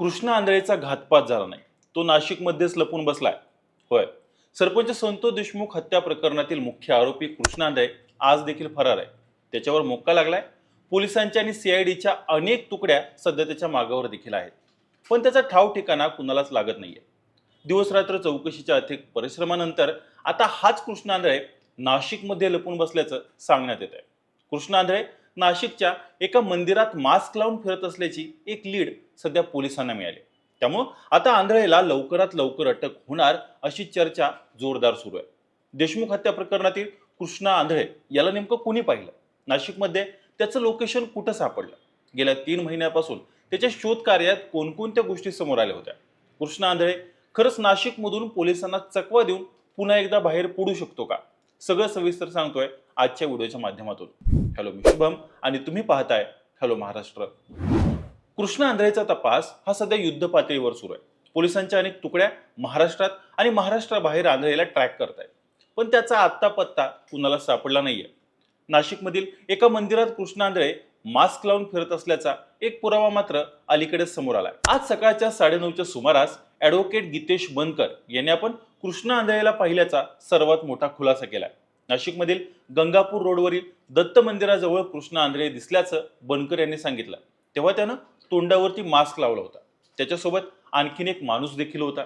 कृष्णा आंधळेचा घातपात झाला नाही. तो नाशिकमध्येच लपून बसलाय. होय. सरपंच संतोष देशमुख हत्या प्रकरणातील मुख्य आरोपी कृष्णा आंधळे आज देखील फरार आहे. त्याच्यावर मोक्का लागलाय. पोलिसांच्या आणि सीआयडीच्या अनेक तुकड्या सध्या त्याच्या मागावर देखील आहेत. पण त्याचा ठाव ठिकाणा कुणालाच लागत नाहीये. दिवसरात्र चौकशीच्या अधिक परिश्रमानंतर आता हाच कृष्ण आंधळे नाशिकमध्ये लपून बसल्याचं सांगण्यात येत आहे कृष्ण आंधळे नाशिकच्या एका मंदिरात मास्क लावून फिरत असल्याची एक लीड सध्या पोलिसांना मिळाली. त्यामुळं आता आंधळेला लवकरात लवकर अटक होणार अशी चर्चा जोरदार सुरू आहे. देशमुख हत्या प्रकरणातील कृष्णा आंधळे याला नेमकं कुणी पाहिलं? नाशिकमध्ये त्याचं लोकेशन कुठं सापडलं? गेल्या तीन महिन्यापासून त्याच्या शोध कार्यात कोणकोणत्या गोष्टी समोर आल्या होत्या? कृष्णा आंधळे खरंच नाशिकमधून पोलिसांना चकवा देऊन पुन्हा एकदा बाहेर पडू शकतो का? सगळं सविस्तर सांगतोय आजच्या व्हिडिओच्या माध्यमातून. हॅलो मी शुभम आणि तुम्ही पाहताय हॅलो महाराष्ट्र. कृष्ण आंध्रेचा तपास हा सध्या युद्ध पातळीवर सुरू आहे. पोलिसांच्या अनेक तुकड्या महाराष्ट्रात आणि महाराष्ट्राबाहेर आंध्रेला ट्रॅक करत आहेत पण त्याचा आत्ता पत्ता कुणाला सापडला नाहीये. नाशिकमधील एका मंदिरात कृष्ण आंधळे मास्क लावून फिरत असल्याचा एक पुरावा मात्र अलीकडे समोर आलाय. आज सकाळच्या साडेनऊच्या सुमारास ॲडव्होकेट गीतेश बनकर यांनी आपण कृष्ण आंधळेला पाहिल्याचा सर्वात मोठा खुलासा केलाय. नाशिकमधील गंगापूर रोडवरील दत्त मंदिराजवळ कृष्ण आंधळे दिसल्याचं बनकर यांनी सांगितलं. तेव्हा त्यानं तोंडावरती मास्क लावला होता. त्याच्यासोबत आणखीन एक माणूस देखील होता.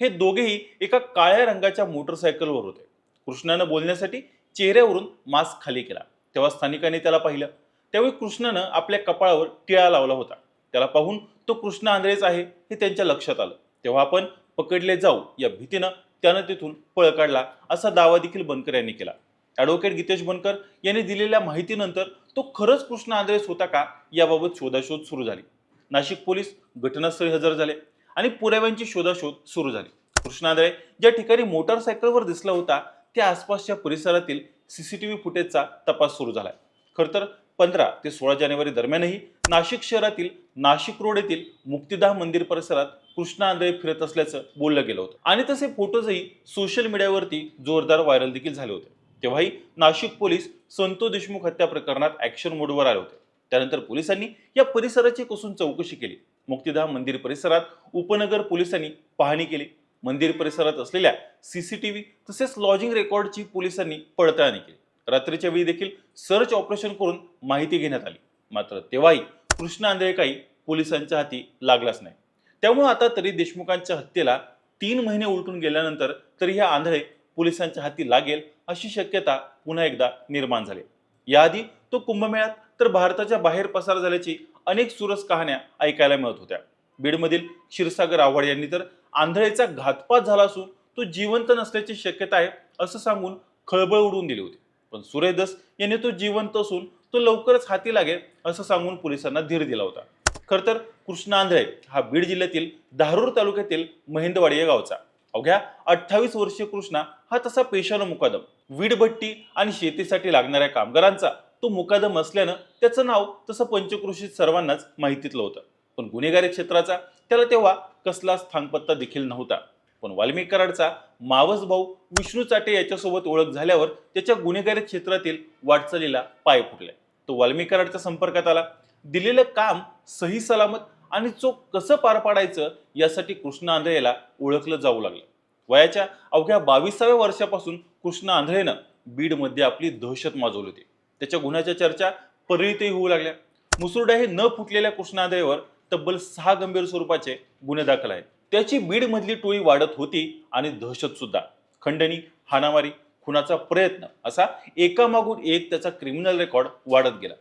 हे दोघेही एका काळ्या रंगाच्या मोटरसायकलवर होते. कृष्णानं बोलण्यासाठी चेहऱ्यावरून मास्क खाली केला. तेव्हा स्थानिकांनी त्याला पाहिलं. त्यावेळी कृष्णानं आपल्या कपाळावर टिळा लावला होता. त्याला पाहून तो कृष्ण आंधळेच आहे हे त्यांच्या लक्षात आलं. तेव्हा आपण पकडले जाऊ या भीतीनं त्यानं तिथून पळ काढला असा दावा देखील बनकर यांनी केला. ॲडव्होकेट गीतेश बनकर यांनी दिलेल्या माहितीनंतर तो खरंच कृष्ण आंद्रेस होता का याबाबत शोधाशोध सुरू झाली. नाशिक पोलीस घटनास्थळी हजर झाले आणि पुराव्यांची शोधाशोध सुरू झाली. कृष्ण आंधळे ज्या ठिकाणी मोटारसायकलवर दिसला होता त्या आसपासच्या परिसरातील सीसीटीव्ही फुटेजचा तपास सुरू झालाय. खर तर पंधरा ते सोळा जानेवारी दरम्यानही नाशिक शहरातील नाशिक रोड येथील मुक्तिदाह मंदिर परिसरात कृष्ण आंधळे फिरत असल्याचं बोललं गेलं होतं. आणि तसे फोटोजही सोशल मीडियावरती जोरदार व्हायरल देखील झाले होते. तेव्हाही नाशिक पोलीस संतो देशमुख हत्या प्रकरणात ॲक्शन मोडवर आले होते. त्यानंतर पोलिसांनी या परिसराची कसून चौकशी केली. मुक्तिधाम मंदिर परिसरात उपनगर पोलिसांनी पाहणी केली. मंदिर परिसरात असलेल्या सीसीटीव्ही तसेच लॉजिंग रेकॉर्डची पोलिसांनी पडताळणी केली. रात्रीच्या वेळी देखील सर्च ऑपरेशन करून माहिती घेण्यात आली. मात्र तेव्हाही कृष्ण आंधळे काही पोलिसांच्या हाती लागलाच नाही. त्यामुळे आता तरी देशमुखांच्या हत्येला तीन महिने उलटून गेल्यानंतर तरी हे आंधळे पोलिसांच्या हाती लागेल अशी शक्यता पुन्हा एकदा निर्माण झाली. याआधी तो कुंभमेळ्यात तर भारताच्या बाहेर पसार झाल्याची अनेक सुरस कहाण्या ऐकायला मिळत होत्या. बीडमधील क्षीरसागर आव्हाड यांनी तर आंधळेचा घातपात झाला असून तो जिवंत नसल्याची शक्यता आहे असं सांगून खळबळ उडवून दिली होती. पण सुरेश दस यांनी तो जिवंत असून तो लवकरच हाती लागेल असं सांगून पोलिसांना धीर दिला होता. खरं तर कृष्ण आंधळे हा बीड जिल्ह्यातील धारूर तालुक्यातील महेंदवाडी या गावचा. अवघ्या अठ्ठावीस वर्षीय कृष्णा हा तसा पेशानं मुकादम वीडभट्टी आणि शेतीसाठी लागणाऱ्या कामगारांचा तो मुकादम असल्यानं त्याचं नाव तसं पंचकृषीत सर्वांनाच माहितीतलं होतं. पण गुन्हेगारी क्षेत्राचा त्याला तेव्हा कसलाच थांगपत्ता देखील नव्हता. पण वाल्मिक कराडचा मावस भाऊ विष्णू चाटे याच्यासोबत ओळख झाल्यावर त्याच्या गुन्हेगारी क्षेत्रातील वाटचालीला पाय फुटले. तो वाल्मिक कराडच्या संपर्कात आला. दिलेलं काम सही सलामत आणि चोख कसं पार पाडायचं यासाठी कृष्ण आंधळेला ओळखलं जाऊ लागलं. वयाच्या अवघ्या बावीसाव्या वर्षापासून कृष्ण आंधळेनं बीडमध्ये आपली दहशत माजवली होती. त्याच्या गुन्ह्याच्या चर्चा परळीतही होऊ लागल्या. मुसुर्डा हे न फुटलेल्या कृष्ण आंधळेवर तब्बल सहा गंभीर स्वरूपाचे गुन्हे दाखल आहेत. त्याची बीडमधली टोळी वाढत होती आणि दहशत सुद्धा. खंडणी हाणामारी खुनाचा प्रयत्न असा एकामागून एक त्याचा क्रिमिनल रेकॉर्ड वाढत गेला.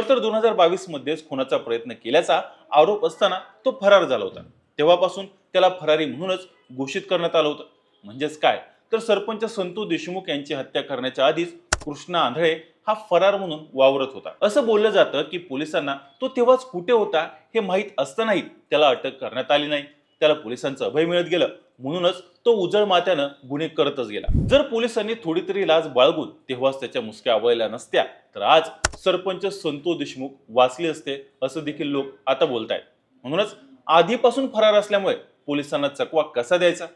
तर दोन हजार बावीसमध्येच खुनाचा प्रयत्न केल्याचा आरोप असताना तो फरार झाला होता. तेव्हापासून त्याला फरारी म्हणूनच घोषित करण्यात आलं होतं. म्हणजेच काय? तर सरपंच संतोष देशमुख यांची हत्या करण्याच्या आधीच कृष्णा आंधळे हा फरार म्हणून वावरत होता. असं बोललं जातं की पोलिसांना तो तेव्हाच कुठे होता हे माहीत असतानाही त्याला अटक करण्यात आली नाही. त्याला पोलिसांचं अभय मिळत गेलं. म्हणूनच तो उजळ मात्यानं गुन्हे करतच गेला. जर पोलिसांनी थोडी तरी लाज बाळगून तेव्हाच त्याच्या मुसक्या आवळल्या नसत्या तर आज सरपंच संतोष देशमुख वाचले असते असं देखील लोक आता बोलतायत. म्हणूनच आधीपासून फरार असल्यामुळे पोलिसांना चकवा कसा द्यायचा?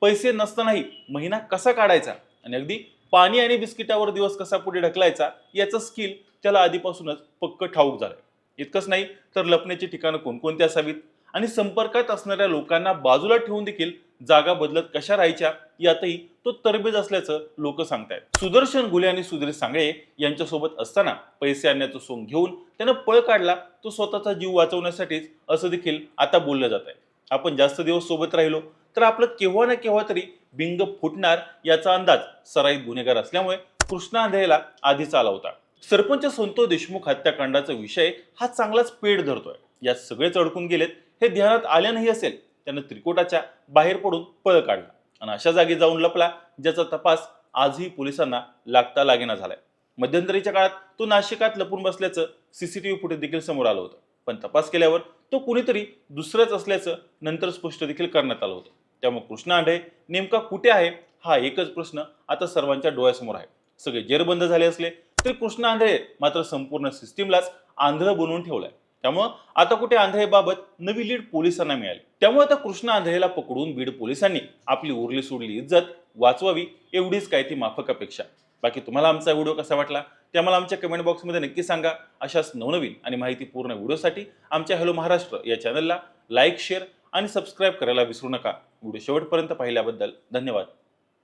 पैसे नसतानाही महिना कसा काढायचा? आणि अगदी पाणी आणि बिस्किटावर दिवस कसा पुढे ढकलायचा? याचं स्किल त्याला आधीपासूनच पक्क ठाऊक झालंय. इतकंच नाही तर लपण्याची ठिकाणं कोणकोणती असावीत? आणि संपर्कात असणाऱ्या लोकांना बाजूला ठेवून देखील जागा बदलत कशा राहायच्या यातही तो तरबेज असल्याचं लोक सांगतायत. सुदर्शन गुले आणि सुधीर सांगळे यांच्यासोबत असताना पैसे आणण्याचं सोंग घेऊन त्यानं पळ काढला तो स्वतःचा जीव वाचवण्यासाठीच असं देखील आता बोललं जात आहे आपण जास्त दिवस सोबत राहिलो तर आपलं केव्हा ना केव्हा तरी बिंग फुटणार याचा अंदाज सराईत गुन्हेगार असल्यामुळे कृष्णा आंधळेला आधीच आला होता. सरपंच संतोष देशमुख हत्याकांडाचा विषय हा चांगलाच पेड धरतोय. यात सगळेच अडकून गेलेत. हे ध्यानात आल्यानंही असेल त्यानं त्रिकोटाच्या बाहेर पडून पळ काढला. आणि अशा जागी जाऊन लपला ज्याचा तपास आजही पोलिसांना लागता लागेना झालाय. मध्यंतरीच्या काळात तो नाशिकात लपून बसल्याचं सीसीटीव्ही फुटेज देखील समोर आलं होतं. पण तपास केल्यावर तो कुणीतरी दुसरंच असल्याचं नंतर स्पष्ट देखील करण्यात आलं होतं. त्यामुळे कृष्णा आंढे नेमका कुठे आहे? हा एकच प्रश्न आता सर्वांच्या डोळ्यासमोर आहे. सगळे जेरबंद झाले असले तरी कृष्णा आंधळे मात्र संपूर्ण सिस्टीमलाच आंधळ बनवून ठेवलाय. त्यामुळं आता कुठे आंधळेबाबत नवी लीड पोलिसांना मिळाली. त्यामुळे आता कृष्णा आंधळेला पकडून बीड पोलिसांनी आपली उरली सोडली इज्जत वाचवावी एवढीच काय ती माफक अपेक्षा. बाकी तुम्हाला आमचा व्हिडिओ कसा वाटला ते आम्हाला आमच्या कमेंट बॉक्समध्ये नक्की सांगा. अशाच नवनवीन आणि माहितीपूर्ण व्हिडिओसाठी आमच्या हॅलो महाराष्ट्र या चॅनलला लाईक शेअर आणि सबस्क्राईब करायला विसरू नका. व्हिडिओ शेवटपर्यंत पाहिल्याबद्दल धन्यवाद.